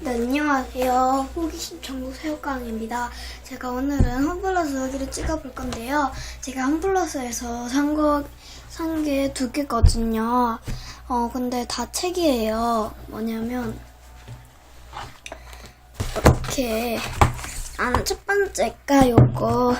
네, 안녕하세요. 호기심 전국 새우깡입니다. 제가 오늘은 홈플러스 여기를 찍어볼 건데요. 제가 홈플러스에서 산 거, 산 게 두 개거든요. 어, 근데 다 책이에요. 뭐냐면, 이렇게, 아, 첫 번째가 요거,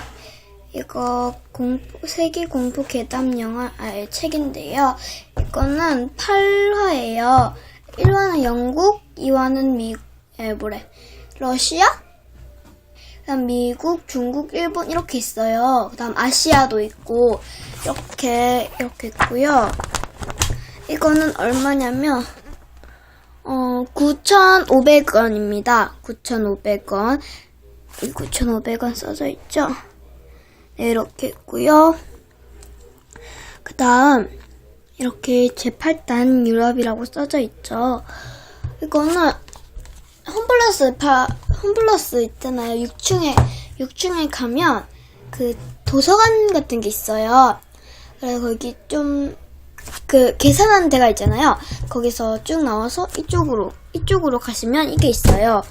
이거 공포, 세계 공포 괴담 영화, 아, 책인데요. 이거는 8화예요. 1화는 영국, 2화는 미, 에, 뭐래, 러시아? 그 다음 미국, 중국, 일본 이렇게 있어요. 그 다음 아시아도 있고, 이렇게, 이렇게 있고요. 이거는 얼마냐면, 어, 9,500원입니다. 9,500원. 이 9,500원 써져 있죠? 네, 이렇게 있고요. 그 다음, 이렇게 제8단 유럽이라고 써져 있죠. 이거는 홈플러스 파, 홈플러스 있잖아요. 6층에, 6층에 가면 그 도서관 같은 게 있어요. 그래서 거기 좀, 그 계산하는 데가 있잖아요. 거기서 쭉 나와서 이쪽으로, 이쪽으로 가시면 이게 있어요.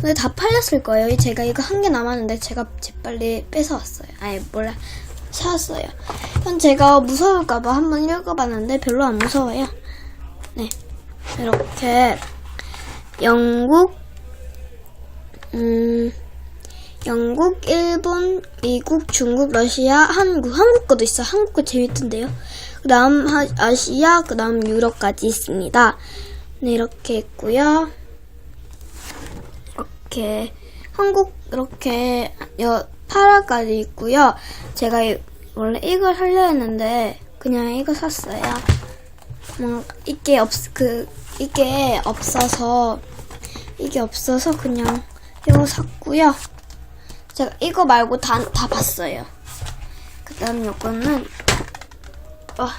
근데 다 팔렸을 거예요. 제가 이거 한 개 남았는데 제가 재빨리 뺏어왔어요. 아니, 몰라. 사왔어요. 전 제가 무서울까봐 한번 읽어봤는데 별로 안 무서워요. 네. 이렇게 영국, 음, 영국, 일본, 미국, 중국, 러시아, 한국. 한국 거도 있어. 한국 거 재밌던데요. 그 다음 아시아, 그 다음 유럽까지 있습니다. 네, 이렇게 있고요. 이렇게 한국 이렇게 여 8화까지 있고요. 제가 이- 원래 이걸 하려 했는데 그냥 이거 샀어요. 뭐 이게 없 그 이게 없어서 이게 없어서 그냥 이거 샀고요. 제가 이거 말고 다 다 봤어요. 그 다음 요거는 와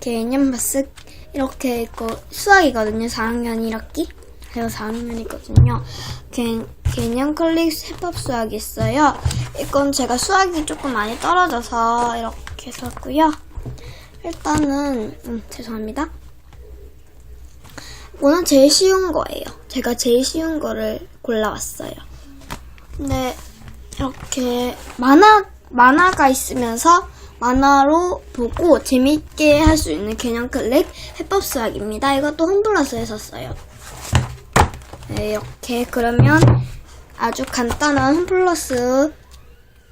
개념 바스 이렇게 있고 수학이거든요. 4학년 1학기. 제가 4학년이거든요. 개, 개념 클릭 해법 수학이 있어요. 이건 제가 수학이 조금 많이 떨어져서 이렇게 샀고요. 일단은 음, 죄송합니다. 이거는 제일 쉬운 거예요. 제가 제일 쉬운 거를 골라왔어요. 근데 이렇게 만화 만화가 있으면서 만화로 보고 재밌게 할 수 있는 개념 클릭 해법 수학입니다. 이것도 홈플러스에서 써요. 네, 이렇게 그러면 아주 간단한 홈플러스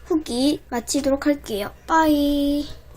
후기 마치도록 할게요. 빠이.